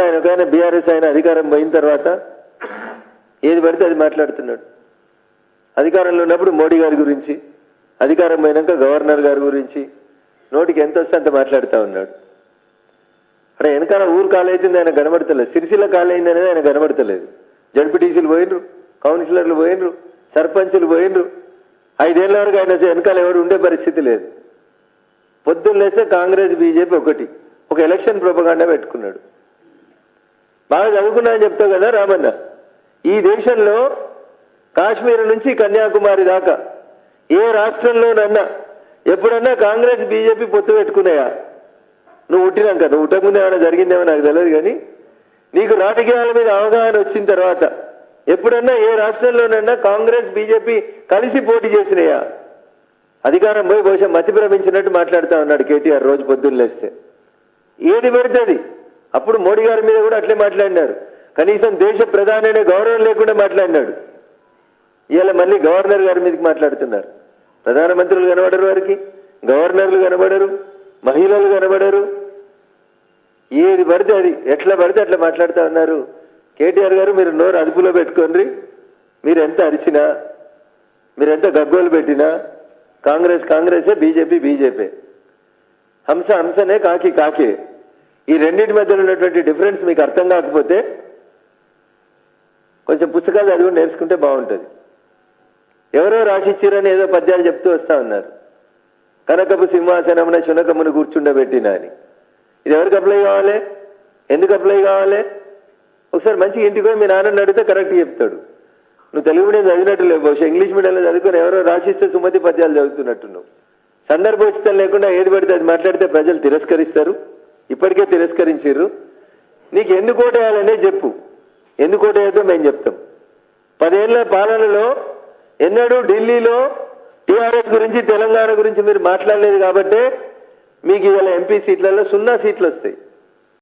ఆయన ఒక ఆయన బీఆర్ఎస్ ఆయన అధికారం పోయిన తర్వాత ఏది పడితే అది మాట్లాడుతున్నాడు. అధికారంలో ఉన్నప్పుడు మోడీ గారి గురించి అధికారం పోయినాక గవర్నర్ గారి గురించి నోటికి ఎంత వస్తే అంత మాట్లాడుతూ ఉన్నాడు. అక్కడ వెనకాల ఊరు కాలైతుంది ఆయన కనబడతలేదు. సిరిసిల్ల కాలైంది అనేది ఆయన కనబడతలేదు. జడ్పీటీసీలు పోయినరు కౌన్సిలర్లు పోయినరు సర్పంచులు పోయినరు. ఐదేళ్ళ వరకు ఆయన వెనకాల ఎవడు ఉండే పరిస్థితి లేదు. పొద్దున్న లేస్తే కాంగ్రెస్ బీజేపీ ఒకటి. ఒక ఎలక్షన్ ప్రొపగాండా పెట్టుకున్నాడు. బాగా చదువుకున్నా అని చెప్తావు కదా రామన్న. ఈ దేశంలో కాశ్మీర్ నుంచి కన్యాకుమారి దాకా ఏ రాష్ట్రంలోనన్నా ఎప్పుడన్నా కాంగ్రెస్ బీజేపీ పొత్తు పెట్టుకున్నాయా? నువ్వు పుట్టినాక నువ్వు ఉట్టకుండా ఏమైనా జరిగిందేమో నాకు తెలియదు కానీ నీకు రాజకీయాల మీద అవగాహన వచ్చిన తర్వాత ఎప్పుడన్నా ఏ రాష్ట్రంలోనన్నా కాంగ్రెస్ బీజేపీ కలిసి పోటీ చేసినాయా? అధికారం పోయి బహుశా మతి భ్రమించినట్టు మాట్లాడుతా ఉన్నాడు కేటీఆర్ రోజు పొద్దున్న లేస్తే. ఏది పెడితే అప్పుడు మోడీ గారి మీద కూడా అట్లే మాట్లాడినారు. కనీసం దేశ ప్రధాని అనే గౌరవం లేకుండా మాట్లాడినాడు. ఇవాళ మళ్ళీ గవర్నర్ గారి మీదకి మాట్లాడుతున్నారు. ప్రధానమంత్రులు కనబడరు వారికి గవర్నర్లు కనబడరు మహిళలు కనబడరు. ఏది పడితే అది ఎట్లా పడితే అట్లా మాట్లాడుతూ ఉన్నారు. కేటీఆర్ గారు మీరు నోరు అదుపులో పెట్టుకోండి. మీరు ఎంత అరిచినా మీరు ఎంత గగ్గోలు పెట్టినా కాంగ్రెస్ కాంగ్రెసే బీజేపీ బీజేపీ. హంస హంసనే కాకి కాకే. ఈ రెండింటి మధ్యలో ఉన్నటువంటి డిఫరెన్స్ మీకు అర్థం కాకపోతే కొంచెం పుస్తకాలు చదివి నేర్చుకుంటే బాగుంటుంది. ఎవరో రాసిచ్చిరని ఏదో పద్యాలు చెప్తూ వస్తా ఉన్నారు. కనకపు సింహాసనమున శునకమును కూర్చుండబెట్టిన అని. ఇది ఎవరికి అప్లై కావాలి? ఎందుకు అప్లై కావాలి? ఒకసారి మంచి ఇంటికి పోయి మీ నాన్నని అడిగితే కరెక్ట్ చెప్తాడు. నువ్వు తెలుగు మీడియం చదివినట్టు లేవు బహుశా ఇంగ్లీష్ మీడియంలో చదువుకొని ఎవరో రాసిస్తే సుమతి పద్యాలు చదువుతున్నట్టు నువ్వు సందర్భోచితం లేకుండా ఏది పడితే అది మాట్లాడితే ప్రజలు తిరస్కరిస్తారు. ఇప్పటికే తిరస్కరించారు నీకు ఎందుకు ఓటేయాలనే చెప్పు. ఎందుకు ఓటేయద్దో మేము చెప్తాం. పదేళ్ళ పాలనలో ఎన్నడూ ఢిల్లీలో టీఆర్ఎస్ గురించి తెలంగాణ గురించి మీరు మాట్లాడలేదు కాబట్టే మీకు ఇవాళ ఎంపీ సీట్లలో సున్నా సీట్లు వస్తాయి.